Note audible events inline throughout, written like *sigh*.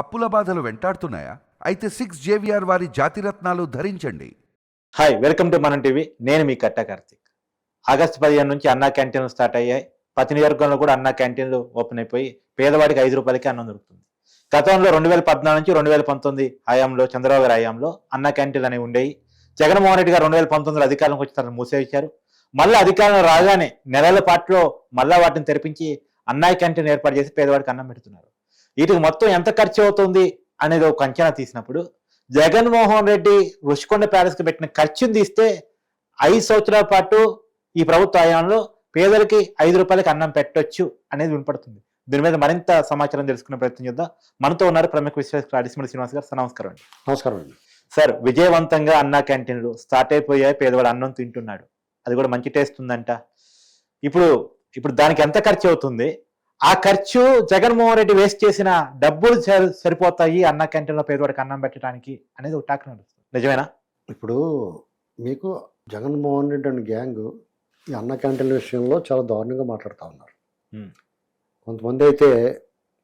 అప్పుల బాధలు వెంటాడుతున్నాయా? అయితే సిక్స్ జేవిఆర్ వారి జాతిరత్నాలు ధరించండి. హాయ్ వెల్కమ్ టు మనం టీవీ నేను మీ కట్ట కార్తిక్. ఆగస్టు పదిహేను నుంచి అన్నా క్యాంటీన్లు స్టార్ట్ అయ్యాయి. ప్రతి నియోజకవర్గంలో కూడా అన్నా క్యాంటీన్లు ఓపెన్ అయిపోయి పేదవాడికి ఐదు రూపాయలకి అన్నం దొరుకుతుంది. గతంలో రెండు వేల పద్నాలుగు నుంచి రెండు వేల పంతొమ్మిది హయాంలో చంద్రబాబు గారి హయాంలో అన్నా క్యాంటీన్లు అనేవి ఉండేవి. జగన్మోహన్ రెడ్డి గారు రెండు వేల పంతొమ్మిదిలో అధికారంలోకి వచ్చి తనను మూసేవేశారు మళ్ళీ అధికారంలో రాగానే నెలల పాటులో మళ్ళా వాటిని తెరిపించి అన్నా క్యాంటీన్ ఏర్పాటు చేసి పేదవాడికి అన్నం పెడుతున్నారు. వీటికి మొత్తం ఎంత ఖర్చు అవుతుంది అనేది ఒక అంచనా తీసినప్పుడు జగన్మోహన్ రెడ్డి రుషికొండ ప్యాలెస్కి పెట్టిన ఖర్చుని తీస్తే ఐదు సంవత్సరాల పాటు ఈ ప్రభుత్వ హయాంలో పేదలకి ఐదు రూపాయలకి అన్నం పెట్టొచ్చు అనేది వినపడుతుంది. దీని మీద మరింత సమాచారం తెలుసుకునే ప్రయత్నం చేద్దాం. మనతో ఉన్నారు ప్రముఖ విశ్లేషకులు అడిసిమడి శ్రీనివాస్ గారు. నమస్కారం అండి. నమస్కారం అండి. సార్ విజయవంతంగా అన్నా క్యాంటీన్లు స్టార్ట్ అయిపోయాయి. పేదవాడు అన్నం తింటున్నాడు. అది కూడా మంచి టేస్ట్ ఉందంట. ఇప్పుడు ఇప్పుడు దానికి ఎంత ఖర్చు అవుతుంది? ఆ ఖర్చు జగన్మోహన్ రెడ్డి వేస్ట్ చేసిన డబ్బులు సరి- సరిపోతాయి అన్న క్యాంటీన్లో పేదవాడికి అన్నం పెట్టడానికి అనేది ఒక టాక్ నడుస్తుంది. నిజమేనా? ఇప్పుడు మీకు జగన్మోహన్ రెడ్డి అండ్ గ్యాంగ్ ఈ అన్న క్యాంటీన్ల విషయంలో చాలా దారుణంగా మాట్లాడుతూ ఉన్నారు. కొంతమంది అయితే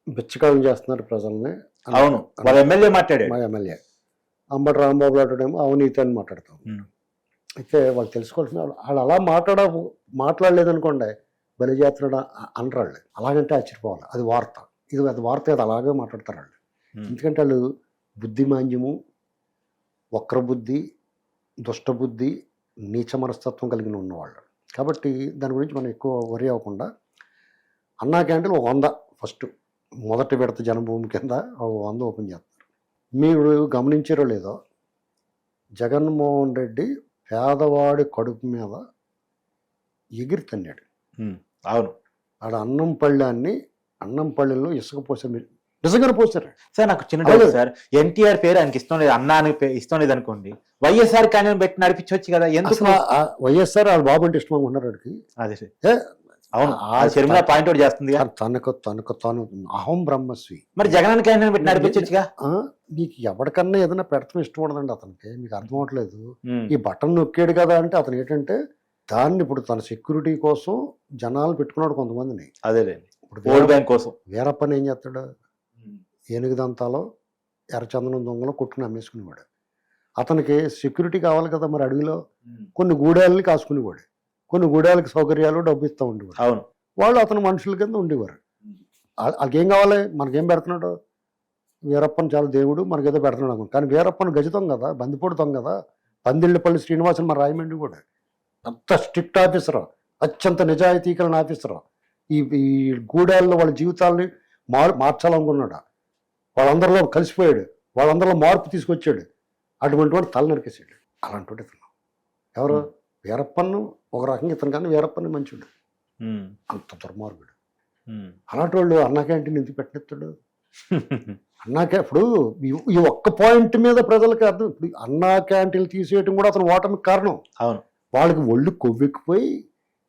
బిచ్చకాలం చేస్తున్నారు ప్రజల్ని. అవును. వాళ్ళ ఎమ్మెల్యే మాట్లాడాడు. మా ఎమ్మెల్యే. అంబటి రాంబాబు లాంటిడేమో అవినీతి అని మాట్లాడతాం. అయితే వాళ్ళు తెలుసుకోవాల్సిన వాళ్ళు వాళ్ళు అలా మాట్లాడ మాట్లాడలేదు అనుకోండి బలిజాత్రుడు అనరాళ్ళు. అలాగంటే ఆశ్చర్యపోవాలి. అది వార్త. ఇది అది వార్త అది అలాగే మాట్లాడతారు వాళ్ళు. ఎందుకంటే వాళ్ళు బుద్ధిమాంద్యము వక్రబుద్ధి దుష్టబుద్ధి నీచ మనస్తత్వం కలిగిన ఉన్నవాళ్ళు. కాబట్టి దాని గురించి మనం ఎక్కువ వరి అవ్వకుండా అన్నా క్యాంటీన్ ఒక వంద ఫస్ట్ మొదటి విడత జనభూమి కింద ఒక వంద ఓపెన్ చేస్తారు. మీరు గమనించారో లేదో జగన్మోహన్ రెడ్డి పేదవాడి కడుపు మీద ఎగిరి తన్నాడు. అవును. ఆడ అన్నం పళ్ళాన్ని అన్నం పళ్ళెల్లో ఇసుక పోసారు మీరు నిజంగానే పోసారు? సార్ నాకు చిన్న. Doubt sir. ఎన్టీఆర్ పేరు ఆయనకి ఇష్టం లేదు అన్న అని ఇష్టం లేదు అనుకోండి వైఎస్ఆర్ క్యాంటీన్ పెట్టి నడిపించవచ్చు కదా ఎందుకు? వైఎస్ఆర్ వాళ్ళ బాబు అంటే ఇష్టంగా ఉన్నారు వాడికి అదే అవును. ఆ శర్మిల పాయింట్ అవుట్ చేస్తుంది తన- తనకు తనకు తాను అహం బ్రహ్మస్వి. మరి జగన్ క్యాంటీన్ పెట్టి నడిపించవచ్చుగా ఆ, మీకు ఎవరికన్నా ఏదైనా పెడతాం ఇష్టం ఉండదండి అతనికి మీకు అర్థం అవట్లేదు ఈ బటన్ నొక్కాడు కదా అంటే అతను ఏంటంటే దాన్ని ఇప్పుడు తన సెక్యూరిటీ కోసం జనాలు పెట్టుకున్నాడు కొంతమందిని. అదేలేండి ఇప్పుడు బ్యాంక్ కోసం. వీరప్పని ఏం చేస్తాడు? ఏనుగు దంతాలో ఎర్రచందనం దొంగలో కొట్టుకుని అమ్మేసుకునేవాడు. అతనికి సెక్యూరిటీ కావాలి కదా మరి అడవిలో. కొన్ని గూడాలని కాసుకునేవాడు. కొన్ని గూడాలకి సౌకర్యాలు డబ్బు ఇస్తూ ఉండేవాడు. అవును. వాళ్ళు అతని మనుషుల కింద ఉండేవారు. వాళ్ళకి ఏం కావాలి? మనకేం పెడుతున్నాడు? వీరప్పన్ చాలా దేవుడు మనకేదో పెడుతున్నాడు అనుకో. కానీ వీరప్పన్ గజతం కదా బందిపోడుతాం కదా. పందిళ్ళపల్లి శ్రీనివాసన్ మన రాయమండ్రి కూడా. అంత స్ట్రిక్ట్ ఆఫీసర్. అత్యంత నిజాయితీ కలిగిన ఆఫీసర్. ఈ ఈ గూడాల్లో వాళ్ళ జీవితాల్ని మార్ మార్చాలనుకున్నాడు. వాళ్ళందరిలో కలిసిపోయాడు. వాళ్ళందరిలో మార్పు తీసుకొచ్చాడు. అటువంటి వాడు తల నరికేసాడు అలాంటి వాడు ఇతను. ఎవరు. వీరప్పన్ను ఒక రకంగా ఇతను కానీ వీరప్పన్ని మంచివాడు అంత దుర్మార్గుడు. అలాంటి వాళ్ళు అన్నా క్యాంటీన్ ఎందుకు పెట్టిస్తాడు అన్నా క్యా ఇప్పుడు ఈ- ఈ ఒక్క పాయింట్ మీద ప్రజలకు అర్థం. ఇప్పుడు అన్నా క్యాంటీన్లు తీసేయటం కూడా అతను ఓటమికి కారణం. అవును. వాళ్ళకి ఒళ్ళు కొవ్వెక్కిపోయి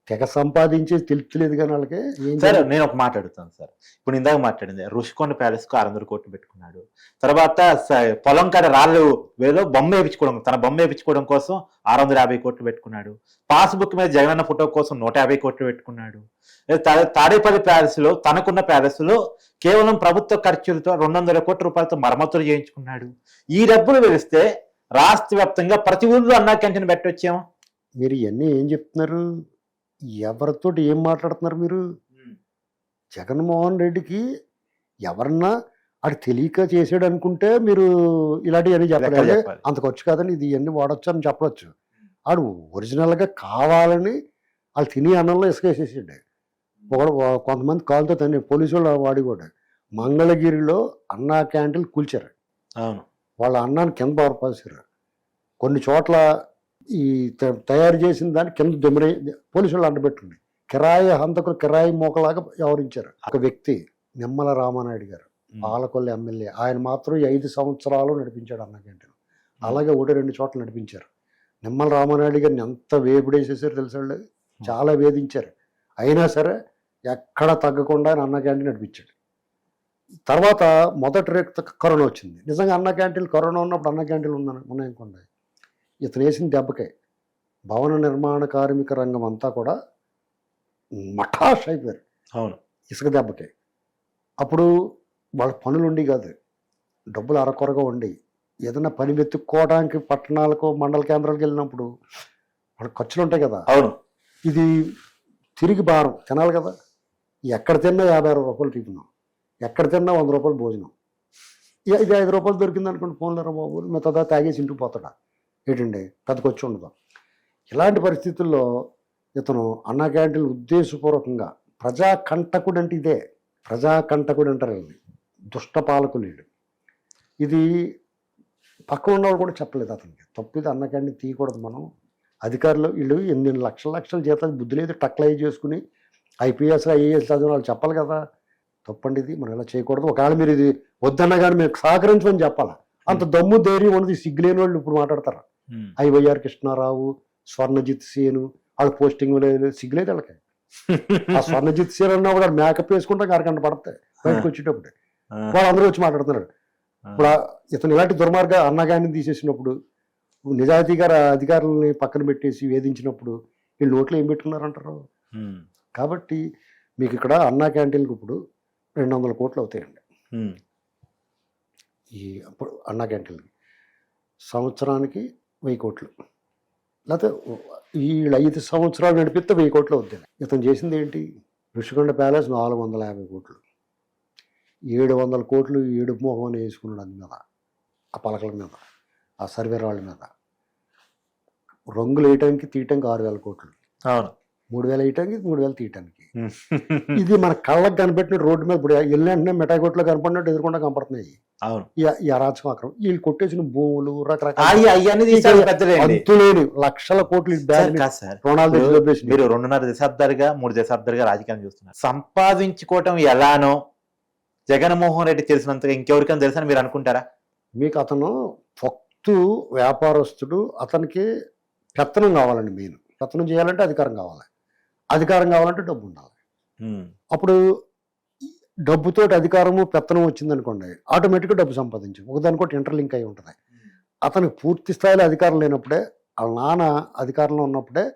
తెగ సంపాదించేది తెలుస్తలేదు కానీ వాళ్ళకి సార్? నేను ఒక మాట అడుగుతాను సార్. ఇప్పుడు ఇందాక మాట్లాడింది రుషికొండ ప్యాలెస్కు ఆరు వందల కోట్లు పెట్టుకున్నాడు. తర్వాత పొలం కాడ రాళ్ళు వేలో బొమ్మ వేయించుకోవడం తన బొమ్మ వేయించుకోవడం కోసం ఆరు వందల యాభై కోట్లు పెట్టుకున్నాడు. పాస్బుక్ మీద జగనన్న ఫోటో కోసం నూట యాభై కోట్లు పెట్టుకున్నాడు. తాడేపల్లి ప్యాలెస్లో తనకున్న ప్యాలెస్లో కేవలం ప్రభుత్వ ఖర్చులతో రెండు వందల కోట్ల రూపాయలతో మరమ్మతులు చేయించుకున్నాడు. ఈ డబ్బులు వెలిస్తే రాష్ట్ర వ్యాప్తంగా ప్రతి ఊళ్ళో అన్నా క్యాంటీన్ పెట్టొచ్చేమో. మీరు ఇవన్నీ ఏం చెప్తున్నారు? ఎవరితోటి ఏం మాట్లాడుతున్నారు మీరు? జగన్మోహన్ రెడ్డికి ఎవరన్నా అది తెలియక చేసాడు అనుకుంటే మీరు ఇలాంటివన్నీ లెక్కలు చెప్పలేదు? చెప్పాలి. అంత ఖర్చు కాదని ఇది ఇవన్నీ వాడచ్చు అని చెప్పవచ్చు ఆడు ఒరిజినల్గా కావాలని వాళ్ళు తిని అన్నంలో ఇసుకేసేసాడు. ఒకడు కొంతమంది కాలుతో తన్ని పోలీసు వాళ్ళు వాడి కూడా. మంగళగిరిలో అన్నా క్యాంటీన్ కూల్చారు. అవును. వాళ్ళ అన్నాన్ని కింద పారపాసారు కొన్ని చోట్ల ఈ తయారు చేసిన దాన్ని కింద దొమిరే పోలీసు వాళ్ళు అంటబెట్టింది. కిరాయి హంతకులు కిరాయి మోకలాగా వ్యవహరించారు. ఒక వ్యక్తి నిమ్మల రామానాయుడు గారు పాలకొల్లు ఎమ్మెల్యే. ఆయన మాత్రం ఐదు సంవత్సరాలు నడిపించాడు అన్న క్యాంటీన్ అలాగే ఒకటి రెండు చోట్ల నడిపించారు. నిమ్మల రామానాయుడు గారిని ఎంత వేపుడేసేసారు తెలుసా వాళ్ళు? చాలా వేధించారు. అయినా సరే ఎక్కడ తగ్గకుండా ఆయన అన్న క్యాంటీన్ నడిపించాడు. తర్వాత మొదటి రేట్ కరోనా వచ్చింది. నిజంగా అన్న క్యాంటీన్ కరోనా ఉన్నప్పుడు అన్న క్యాంటీన్లు ఉందని ఉన్నాయనుకోండి. ఇతను వేసిన దెబ్బకే భవన నిర్మాణ కార్మిక రంగం అంతా కూడా మఠాష్ అయిపోయారు. అవును. ఇసుక దెబ్బకి. అప్పుడు వాళ్ళ పనులు ఉండి కాదు డబ్బులు అరకొరగా ఉండి ఏదైనా పని వెతుక్కోవడానికి పట్టణాలకు మండల కేంద్రాలకు వెళ్ళినప్పుడు వాళ్ళకి ఖర్చులు ఉంటాయి కదా. అవును. ఇది తిరిగి భారం తినాలి కదా. ఎక్కడ తిన్నా యాభై అరవై రూపాయలు టిఫిన్ ఎక్కడ తిన్నా వంద రూపాయలు భోజనం. ఇది ఐదు రూపాయలు దొరికింది అనుకోండి ఫోన్లేరా బాబు మిగతా తాగేసి ఇంటికి పోతాడా? ఏంటండి? పెద్దకు వచ్చి ఉండదు. ఇలాంటి పరిస్థితుల్లో ఇతను అన్నా క్యాంటీన్ ఉద్దేశపూర్వకంగా ప్రజాకంటకుడు అంటే ఇదే. ప్రజాకంటకుడు అంటారండి అంటారు వీళ్ళని వీళ్ళు ఇది పక్కన ఉన్నవాడు కూడా చెప్పలేదు అతనికి. తప్పిది అన్న క్యాంటీన్ తీయకూడదు మనం. అధికారులు వీళ్ళు ఎనిమిది లక్షల లక్షల జీతాలు బుద్ధి లేదు టక్లై చేసుకుని ఐపీఎస్ ఐఏఎస్ చదివిన వాళ్ళు చెప్పాలి కదా. తప్పండి ఇది. మనం ఇలా చేయకూడదు. ఒకవేళ మీరు ఇది వద్దన్నా కానీ మీరు సహకరించమని చెప్పాలి? అంత దమ్ము ధైర్యం ఉన్నది సిగ్గులేని వాళ్ళు ఇప్పుడు మాట్లాడతారు? ఐవైఆర్ కృష్ణారావు స్వర్ణజిత్ సేను వాళ్ళ పోస్టింగ్ లేదు సిగ్గులేదు వాళ్ళకి *laughs* ఆ స్వర్ణజిత్ సేన్ అన్న కూడా మేకప్ వేసుకుంటే అరగంట పడతాయి. బయటకు వచ్చేటప్పుడు. వాళ్ళందరూ వచ్చి మాట్లాడుతున్నారు. ఇప్పుడు ఇతను ఇలాంటి దుర్మార్గ అన్నగాన్ని తీసేసినప్పుడు నిజాయితీగా రా- అధికారులని పక్కన పెట్టేసి వేధించినప్పుడు వీళ్ళు నోట్లో ఏం పెట్టుకున్నారంటారు? ఉమ్. కాబట్టి మీకు ఇక్కడ అన్నా క్యాంటీన్కి ఇప్పుడు రెండు వందల కోట్లు అవుతాయండి. ఉమ్. ఈ అప్పుడు అన్నా క్యాంటీన్కి. సంవత్సరానికి వెయ్యి కోట్లు. లేకపోతే ఈ ఐదు సంవత్సరాలు నడిపిస్తే వెయ్యి కోట్లు అవుతాయి ఇతను చేసింది ఏంటి? ఋషికొండ ప్యాలెస్ నాలుగు వందల యాభై కోట్లు. ఏడు వందల కోట్లు ఏడు మోహం అని వేసుకున్నాడు అందు మీద ఆ పలకల మీద ఆ సర్వే రాళ్ళ మీద. రంగులు వేయటానికి తీయటానికి ఆరు వేల కోట్లు. అవును. మూడు వేలు వేయటానికి మూడు వేలు తీయటానికి. ఇది మన కళ్ళకు కనిపెట్టిన రోడ్డు మీద ఇప్పుడు వెళ్ళిన వెంటనే మిఠాయి కొట్లో కనపడినట్టు ఎదురుకుండా కనపడుతున్నాయి అవును. ఈ- అరాచకం అక్రమం వీళ్ళు కొట్టేసిన భూములు రకరకాల అంతులేని లక్షల కోట్లు మీరు- రెండున్నర దశాబ్దాలుగా మూడు దశాబ్దాలుగా రాజకీయాలు చూస్తున్నారు. సంపాదించుకోవటం ఎలానో జగన్మోహన్ రెడ్డి తెలిసినంతగా ఇంకెవరికైనా తెలుసని మీరు అనుకుంటారా? మీకు అతను భక్తు వ్యాపారస్తుడు అతనికి పెత్తనం కావాలండి మెయిన్. పెత్తనం చేయాలంటే అధికారం కావాలి. అధికారం కావాలంటే డబ్బు ఉండాలి. అప్పుడు డబ్బుతోటి అధికారము పెత్తనం వచ్చింది అనుకోండి ఆటోమేటిక్గా డబ్బు సంపాదించు. ఒకదానికోటి ఇంటర్లింక్ అయి ఉంటుంది. అతనికి పూర్తి స్థాయిలో అధికారం లేనప్పుడే వాళ్ళ నాన్న అధికారంలో ఉన్నప్పుడే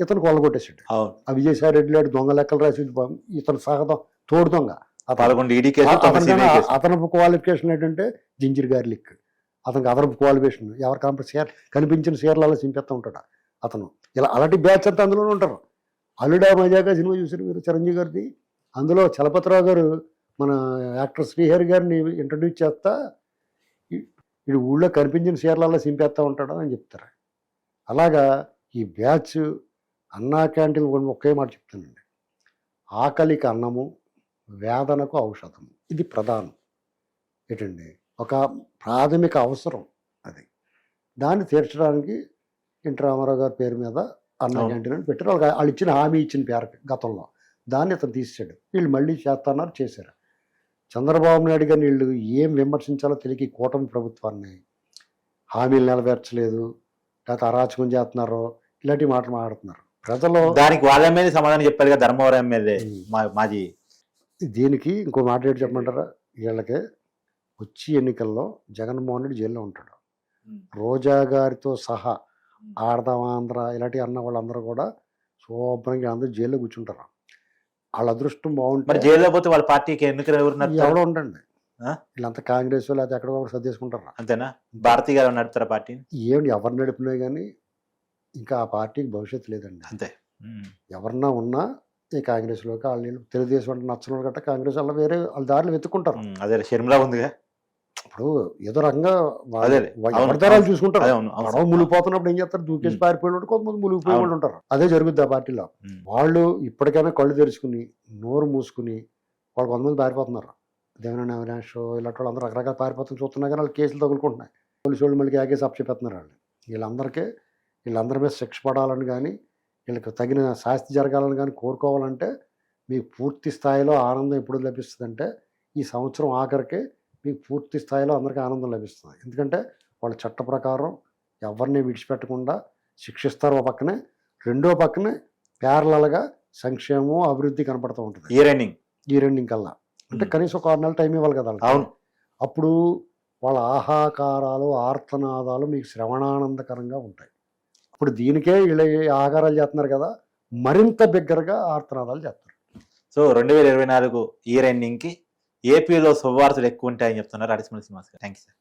ఇతను కొల్లగొట్టేసాడు ఆ విజయసాయి రెడ్డి లాంటి దొంగ లెక్కలు రాసి ఇతను సహతం తోడు దొంగ. అతను- క్వాలిఫికేషన్ ఏంటంటే జింజిర్ గార్లిక్. అతనికి అదనపు క్వాలిఫికేషన్ ఎవరు కంపెనీ షేర్ కనిపించిన షేర్లలో చింపేస్తూ ఉంటాడు అతను. ఇలా అలాంటి బ్యాచ్ అంతా అందులోనే ఉంటారు. అల్లుడా మజాగా సినిమా చూసారు మీరు చిరంజీవి గారిది. అందులో చలపతిరావు గారు మన యాక్టర్ శ్రీహరి గారిని ఇంట్రడ్యూస్ చేస్తా ఈ- వీడు ఊళ్ళో కనిపించిన షేర్లలో సింపేస్తూ ఉంటాడు అని చెప్తారు. అలాగా ఈ బ్యాచ్ అన్నా క్యాంటీన్ ఒకే మాట చెప్తానండి. ఆకలికి అన్నము వేదనకు ఔషధం ఇది ప్రధానం. ఏంటండి? ఒక ప్రాథమిక అవసరం అది. దాన్ని తీర్చడానికి ఎన్టీ రామారావు గారి పేరు మీద అన్న. క్యాంటీన్ అని పెట్టారు. వాళ్ళకి వాళ్ళు ఇచ్చిన హామీ ఇచ్చిన పేరు గతంలో. దాన్ని అతను తీసాడు వీళ్ళు మళ్ళీ చేస్తున్నారు చేశారు. చంద్రబాబు నాయుడు గారిని వీళ్ళు ఏం విమర్శించాలో తెలియక కూటమి ప్రభుత్వాన్ని హామీలు నెరవేర్చలేదు లేకపోతే అరాచకం చేస్తున్నారో ఇలాంటి మాటలు మాట్లాడుతున్నారు. ప్రజలు దానికి వాళ్ళ మీద సమాధానం చెప్పారు కదా ధర్మవరం ఎమ్మెల్యే మాజీ. దీనికి ఇంకో మాట ఏంటి చెప్పమంటారా? వీళ్ళకి వచ్చి ఎన్నికల్లో జగన్మోహన్ రెడ్డి జైల్లో ఉంటాడు. రోజా గారితో సహా ఆడదాం ఆంధ్ర ఇలాంటి అన్న వాళ్ళందరూ కూడా శుభ్రంగా అందరూ జైల్లో కూర్చుంటారు. వాళ్ళ అదృష్టం మరి బాగుంటే జైల్లో పోతే వాళ్ళ పార్టీకి ఎన్నికలు ఎవరు నడుపుతారు? ఎవడో ఉండండి? వీళ్ళంతా కాంగ్రెస్ లేకపోతే ఎక్కడో సర్దేసుకుంటారు? అంతేనా? భారతీయ గారు నడుపుతారా పార్టీని? ఏమిటి ఎవరు నడిపినా కానీ ఇంకా ఆ పార్టీకి భవిష్యత్తు లేదండి. అంతే. ఎవరన్నా ఉన్నా ఈ కాంగ్రెస్లోకి వాళ్ళు తెలుగుదేశం అంటే నచ్చని వాళ్ళు గట్ట కాంగ్రెస్ వాళ్ళు వేరే వాళ్ళ దారిలో వెతుక్కుంటారు. అదే షర్మిలా ఉందిగా. ఇప్పుడు ఏదో అవును. చూసుకుంటారు. పడవ మునిగిపోతున్నప్పుడు ఏం చేస్తారు దూకేసి ఉమ్. పారిపోయిన వాళ్ళు కొంతమంది మునిగిపోయే. వాళ్ళు ఉంటారు అదే జరుగుద్ది ఆ పార్టీలో. వాళ్ళు ఇప్పటికైనా కళ్ళు తెరుచుకుని నోరు మూసుకుని వాళ్ళు కొంతమంది పారిపోతున్నారు దేవనారాయణ అవినాష్ ఇలాంటి వాళ్ళు అందరూ రకరకాల పారిపోతున్న చూస్తున్నా కానీ వాళ్ళు కేసులు తగులుకుంటున్నాయి పోలీసు వాళ్ళు మళ్ళీ ఆగేసి అప్పచెప్తున్నారు వాళ్ళు వీళ్ళందరికీ వీళ్ళందరి మీద శిక్ష పడాలని కానీ వీళ్ళకి తగిన శాస్తి జరగాలని కానీ కోరుకోవాలంటే మీకు పూర్తి స్థాయిలో ఆనందం ఎప్పుడు లభిస్తుందంటే ఈ సంవత్సరం ఆఖరికి మీకు పూర్తి స్థాయిలో అందరికీ ఆనందం లభిస్తుంది. ఎందుకంటే వాళ్ళ చట్ట ప్రకారం ఎవరిని విడిచిపెట్టకుండా శిక్షిస్తారు ఒక పక్కనే రెండో పక్కనే ప్యారలల్గా సంక్షేమం అభివృద్ధి కనపడుతూ ఉంటుంది. ఇయర్ ఎండింగ్ ఈ రెండింగ్ కల్లా. అంటే. కనీసం ఒక ఆరు నెలలు టైం ఇవ్వాలి కదా. అవును. అప్పుడు వాళ్ళ ఆహాకారాలు ఆర్తనాదాలు మీకు శ్రవణానందకరంగా ఉంటాయి. ఇప్పుడు దీనికే వీళ్ళ ఈ ఆహారాలు చేస్తున్నారు కదా మరింత బిగ్గరగా ఆర్తనాదాలు చేస్తారు. సో రెండు వేల ఇరవై నాలుగు ఇయర్ ఎండింగ్కి ఏపీలో శుభవార్తలు ఎక్కువ ఉంటాయని చెప్తున్నారు అడిసిమల్ శ్రీనివాస్ గారు థ్యాంక్ యూ సార్